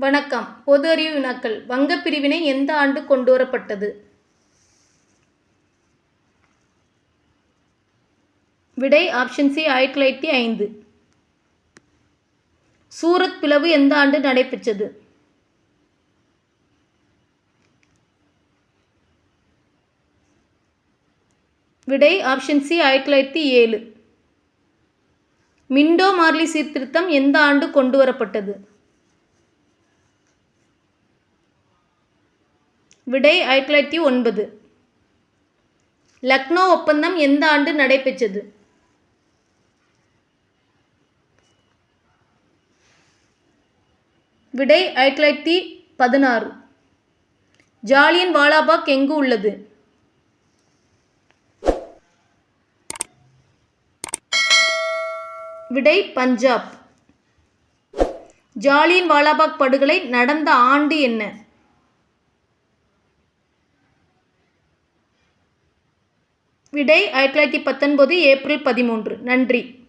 வணக்கம். பொது அறிவு வினாக்கள். வங்கப் பிரிவினை எந்த ஆண்டு கொண்டு வரப்பட்டது விடை ஆப்ஷன் சி ஆயிரத்தி தொள்ளாயிரத்தி ஐந்து. சூரத் பிளவு எந்த ஆண்டு நடைபெற்றது? விடை ஆப்ஷன் சி ஆயிரத்தி தொள்ளாயிரத்தி ஏழு. மிண்டோ மார்லி சீர்திருத்தம் எந்த ஆண்டு கொண்டு வரப்பட்டது விடை ஆயிரத்தி தொள்ளாயிரத்தி ஒன்பது. லக்னோ ஒப்பந்தம் எந்த ஆண்டு நடைபெற்றது? விடை ஆயிரத்தி தொள்ளாயிரத்தி பதினாறு. ஜாலியன் வாலாபாக் எங்கு உள்ளது? விடை பஞ்சாப். ஜாலியன் வாலாபாக் படுகொலை நடந்த ஆண்டு என்ன? விடை ஆயிரத்தி தொள்ளாயிரத்தி பத்தொன்பது ஏப்ரல் பதிமூன்று. நன்றி.